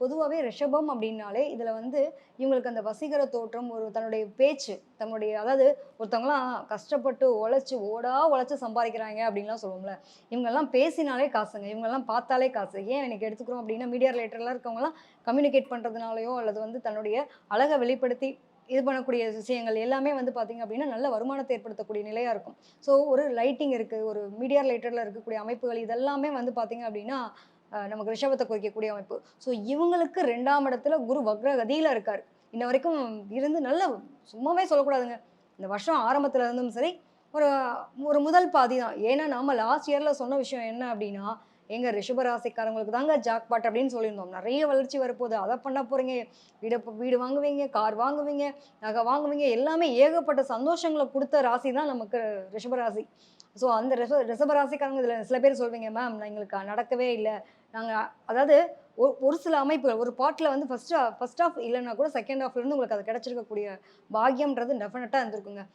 பொதுவாகவே ரிஷபம் அப்படின்னாலே இதில் வந்து இவங்களுக்கு அந்த வசீகர தோற்றம் ஒரு தன்னுடைய பேச்சு தன்னுடைய அதாவது ஒருத்தவங்களாம் கஷ்டப்பட்டு உழைச்சி ஓடா உழைச்சி சம்பாதிக்கிறாங்க அப்படின்லாம் சொல்லுவோம்ல. இவங்கெல்லாம் பேசினாலே காசுங்க. இவங்கெல்லாம் பார்த்தாலே காசு. ஏன் இன்னைக்கு எடுத்துக்கிறோம் அப்படின்னா மீடியா ரிலேட்டர்லாம் இருக்கவங்கலாம் கம்யூனிகேட் பண்ணுறதுனாலையோ அல்லது வந்து தன்னுடைய அழகை வெளிப்படுத்தி இது பண்ணக்கூடிய விஷயங்கள் எல்லாமே வந்து பார்த்திங்க அப்படின்னா நல்ல வருமானத்தை ஏற்படுத்தக்கூடிய நிலையாக இருக்கும். ஸோ ஒரு லைட்டிங் இருக்குது ஒரு மீடியா ரிலேட்டடில் இருக்கக்கூடிய அமைப்புகள் இதெல்லாமே வந்து பார்த்திங்க அப்படின்னா நமக்கு ரிஷபத்தை குறிக்கக்கூடிய அமைப்பு. ஸோ இவங்களுக்கு ரெண்டாம் இடத்துல குரு வக்ரகதியில் இருக்கார். இன்ன வரைக்கும் இருந்து நல்ல சும்மாவே சொல்லக்கூடாதுங்க. இந்த வருஷம் ஆரம்பத்தில் இருந்தும் சரி ஒரு ஒரு முதல் பாதி தான் ஏன்னா நம்ம லாஸ்ட் இயரில் சொன்ன விஷயம் என்ன அப்படின்னா எங்கள் ரிஷபராசிக்காரங்களுக்கு தாங்க ஜாக்பாட் அப்படின்னு சொல்லியிருந்தோம். நிறைய வளர்ச்சி வரப்போகுது. அதை பண்ண போகிறீங்க வீடு வீடு வாங்குவீங்க கார் வாங்குவீங்க நகை வாங்குவீங்க. எல்லாமே ஏகப்பட்ட சந்தோஷங்களை கொடுத்த ராசி தான் நமக்கு ரிஷபராசி ஸோ அந்த ரிஷ ரிஷபராசிக்காரங்க இதில் சில பேர் சொல்வீங்க மேம் எங்களுக்கு நடக்கவே இல்லை. நாங்கள் அதாவது ஒரு ஒரு சில அமைப்புகள் ஒரு பாட்டில் வந்து ஃபஸ்ட்டு ஃபஸ்ட் ஆஃப் இல்லைன்னா கூட செகண்ட் ஆஃப்லேருந்து உங்களுக்கு அது கிடச்சிருக்கக்கூடிய பாக்கியம்ன்றது டெஃபினட்டாக இருந்திருக்குங்க.